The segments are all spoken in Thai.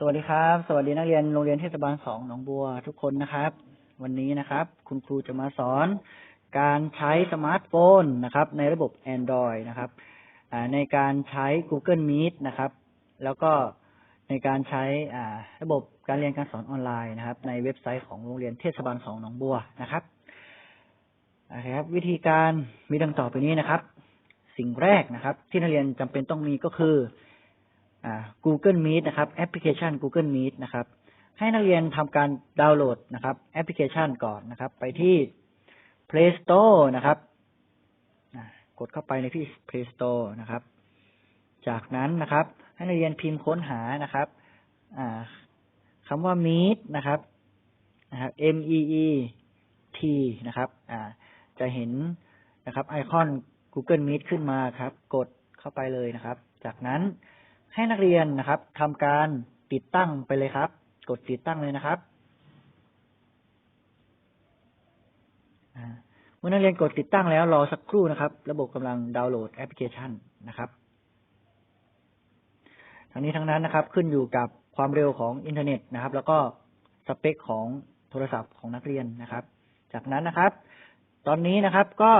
สวัสดีครับ สวัสดีนักเรียนโรงเรียนเทศบาลสองหนองบัวทุกคนนะครับ วันนี้นะครับ คุณครูจะมาสอนการใช้สมาร์ทโฟนนะครับ ในระบบ Android นะครับในการใช้ Google Meet นะครับ แล้วก็ในการใช้ระบบการเรียนการสอนออนไลน์นะครับ ในเว็บไซต์ของโรงเรียนเทศบาลสองหนองบัวนะครับนะครับ วิธีการมีดังต่อไปนี้นะครับ สิ่งแรกนะครับ ที่นักเรียนจำเป็นต้องมีก็คือ Google Meet นะครับแอปพลิเคชัน Google Meet นะครับ ให้นักเรียนทำการดาวน์โหลดนะครับ แอปพลิเคชันก่อนนะครับ ไปที่ Play Store นะครับกดเข้าไปในที่ Play Store นะครับ จากนั้นนะครับ ให้นักเรียนพิมพ์ค้นหานะครับคำว่า Meet นะครับนะครับ M E E T นะครับจะเห็นนะครับไอคอน Google Meet ขึ้นมาครับ กดเข้าไปเลยนะครับ จากนั้น ให้นักเรียนนะครับทำการติดตั้งไปเลยครับ กดติดตั้งเลยนะครับเมื่อนักเรียนกดติดตั้งแล้วรอสักครู่นะครับ ระบบกำลังดาวน์โหลดแอปพลิเคชันนะครับทั้งนี้ทั้งนั้นนะครับ ขึ้นอยู่กับความเร็วของอินเทอร์เน็ตนะครับ แล้วก็สเปคของโทรศัพท์ของนักเรียนนะครับ จากนั้นนะครับ ตอนนี้นะครับก็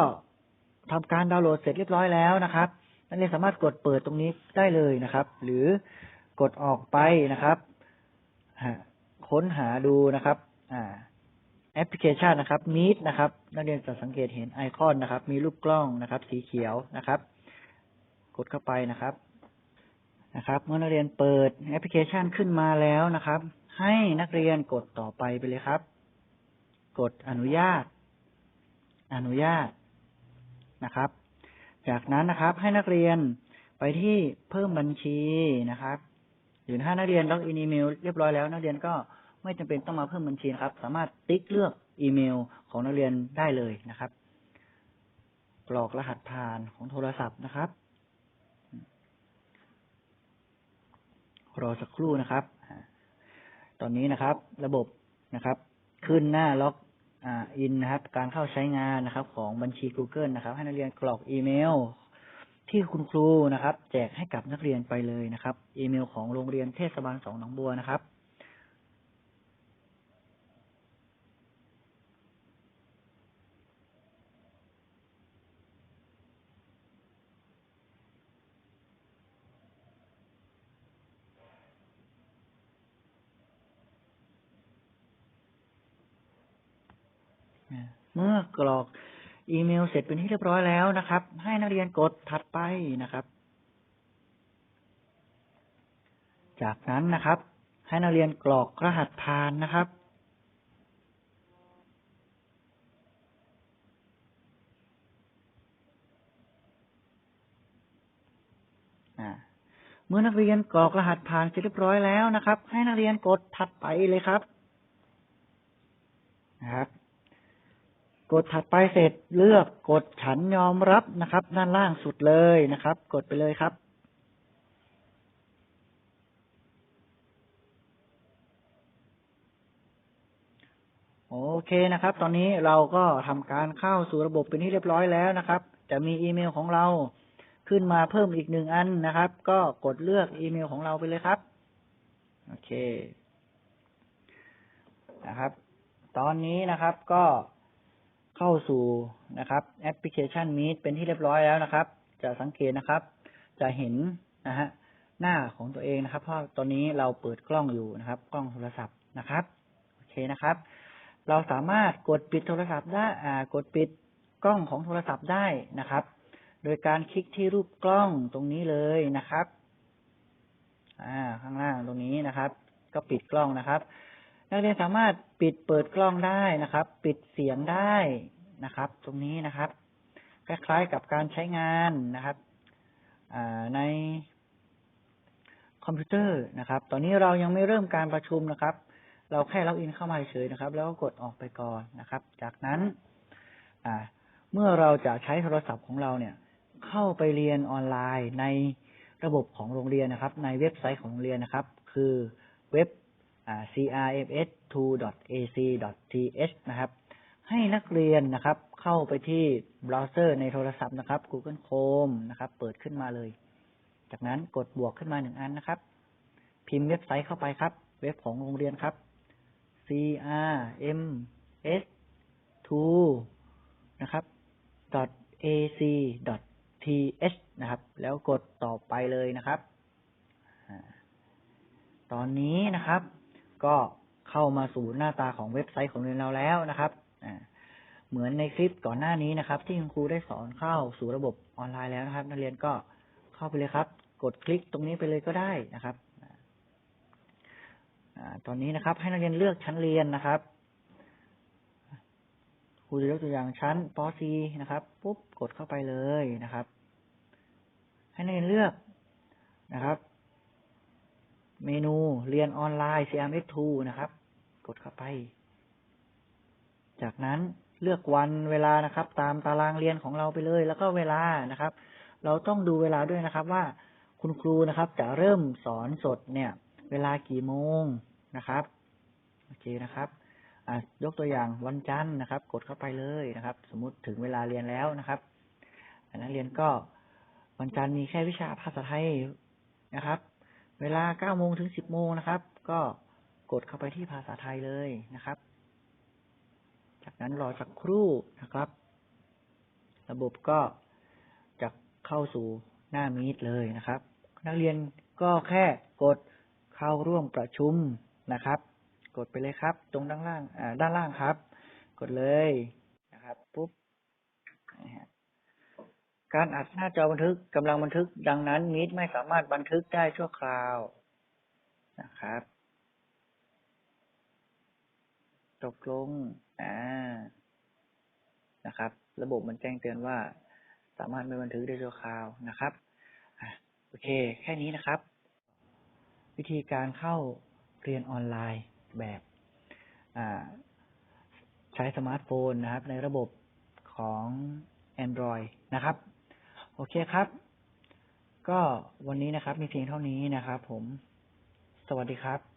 ทำการดาวน์โหลดเสร็จเรียบร้อยแล้วนะครับ นักเรียนสามารถกดเปิดตรงนี้ได้เลยนะครับ หรือกดออกไปนะครับค้นหาดูนะครับอ่าแอปพลิเคชันนะครับ Meet นะครับ นักเรียนจะสังเกตเห็นไอคอนนะครับ มีรูปกล้องนะครับ สีเขียวนะครับ กดเข้าไปนะครับนะครับ เมื่อนักเรียนเปิดแอปพลิเคชันขึ้นมาแล้วนะครับ ให้นักเรียนกดต่อไปไปเลยครับ กดอนุญาต อนุญาตนะครับ จากนั้นนะครับ ให้นักเรียนไปที่เพิ่มบัญชีนะครับหรือถ้านักเรียนล็อกอินอีเมลเรียบร้อยแล้ว นักเรียนก็ไม่จำเป็นต้องมาเพิ่มบัญชีครับ สามารถติ๊กเลือกอีเมลของนักเรียนได้เลยนะครับกรอกรหัสผ่านของโทรศัพท์นะครับ รอสักครู่นะครับ ตอนนี้นะครับ ระบบนะครับ ขึ้นหน้าล็อก อ่าอินนะครับ การเข้าใช้งานนะครับ ของบัญชี Google นะครับ ให้นักเรียนกรอกอีเมล ที่คุณครูนะครับ แจกให้กับนักเรียนไปเลยนะครับ อีเมลของโรงเรียนเทศบาลสองหนองบัวนะครับ เมื่อกรอกอีเมลเสร็จเป็นที่เรียบร้อยแล้วนะครับ ให้นักเรียนกดถัดไปนะครับ จากนั้นนะครับ ให้นักเรียนกรอกรหัสผ่านนะครับเมื่อนักเรียนกรอกรหัสผ่านเสร็จเรียบร้อยแล้วนะครับ ให้นักเรียนกดถัดไปเลยครับนะครับ กดถัดไปเสร็จเลือกกดฉันยอมรับนะครับ ด้านล่างสุดเลยนะครับ กดไปเลยครับ โอเคนะครับ ตอนนี้เราก็ทำการเข้าสู่ระบบเป็นที่เรียบร้อยแล้วนะครับ จะมีอีเมลของเราขึ้นมาเพิ่มอีกหนึ่งอันนะครับ ก็กดเลือกอีเมลของเราไปเลยครับ โอเคนะครับ ตอนนี้นะครับก็ เข้าสู่นะครับ แอปพลิเคชัน Meet เป็นที่เรียบร้อยแล้วนะครับ จะสังเกตนะครับ จะเห็นนะฮะหน้าของตัวเองนะครับ เพราะตอนนี้เราเปิดกล้องอยู่นะครับ กล้องโทรศัพท์นะครับโอเคนะครับ เราสามารถกดปิดโทรศัพท์ได้อ่ากดปิดกล้องของโทรศัพท์ได้นะครับ โดยการคลิกที่รูปกล้องตรงนี้เลยนะครับ อ่า ข้างล่างตรงนี้นะครับ ก็ปิดกล้องนะครับ นักเรียนสามารถปิดเปิดกล้องได้นะครับ ปิดเสียงได้นะครับ ตรงนี้นะครับ คล้ายๆกับการใช้งานนะครับในคอมพิวเตอร์นะครับ ตอนนี้เรายังไม่เริ่มการประชุมนะครับ เราแค่ล็อกอินเข้ามาเฉยนะครับ แล้วก็กดออกไปก่อนนะครับ จากนั้นเมื่อเราจะใช้โทรศัพท์ของเราเนี่ย เข้าไปเรียนออนไลน์ในระบบของโรงเรียนนะครับ ในเว็บไซต์ของโรงเรียนนะครับ คือเว็บ crfs2.ac.th นะครับ ให้นักเรียนนะครับ เข้าไปที่เบราว์เซอร์ในโทรศัพท์นะครับ Google Chrome นะครับ เปิดขึ้นมาเลย จากนั้นกดบวกขึ้นมาหนึ่งอันนะครับ พิมพ์เว็บไซต์เข้าไปครับ เว็บของโรงเรียนครับ c r m s 2 นะครับ a c t h นะครับ แล้วกดต่อไปเลยนะครับ ตอนนี้นะครับ ก็เข้ามาสู่หน้าตาของเว็บไซต์ของเรียนเราแล้วนะครับเหมือนในคลิปก่อนหน้านี้นะครับ ที่คุณครูได้สอนเข้าสู่ระบบออนไลน์แล้วนะครับ นักเรียนก็เข้าไปเลยครับ กดคลิกตรงนี้ไปเลยก็ได้นะครับตอนนี้นะครับ ให้นักเรียนเลือกชั้นเรียนนะครับครูจะยกตัวอย่างชั้นป .4 นะครับปุ๊บกดเข้าไปเลยนะครับ ให้นักเรียนเลือกนะครับ เมนูเรียนออนไลน์ CMS2 นะครับ กดเข้าไป จากนั้นเลือกวันเวลานะครับ ตามตารางเรียนของเราไปเลย แล้วก็เวลานะครับ เราต้องดูเวลาด้วยนะครับ ว่าคุณครูนะครับ จะเริ่มสอนสดเนี่ย เวลากี่โมงนะครับโอเคนะครับยกตัวอย่างวันจันทร์นะครับ กดเข้าไปเลยนะครับ สมมติถึงเวลาเรียนแล้วนะครับนักเรียนก็วันจันทร์มีแค่วิชาภาษาไทยนะครับ เวลาเก้าโมงถึงสิบโมงนะครับ ก็กดเข้าไปที่ภาษาไทยเลยนะครับ จากนั้นรอสักครู่นะครับ ระบบก็จะเข้าสู่หน้ามีดเลยนะครับ นักเรียนก็แค่กดเข้าร่วมประชุมนะครับ กดไปเลยครับ ตรงด้านล่างด้านล่างครับ กดเลยนะครับปุ๊บ การอัดหน้าจอบันทึกกำลังบันทึก ดังนั้นมีดไม่สามารถบันทึกได้ชั่วคราวนะครับ ตกลงอ่านะครับ ระบบมันแจ้งเตือนว่า สามารถไม่บันทึกได้ชั่วคราวนะครับโอเค แค่นี้นะครับ วิธีการเข้าเรียนออนไลน์แบบใช้สมาร์ทโฟนนะครับ ในระบบของ Android นะครับ โอเคครับ ก็วันนี้นะครับ มีเพียงเท่านี้นะครับผม สวัสดีครับ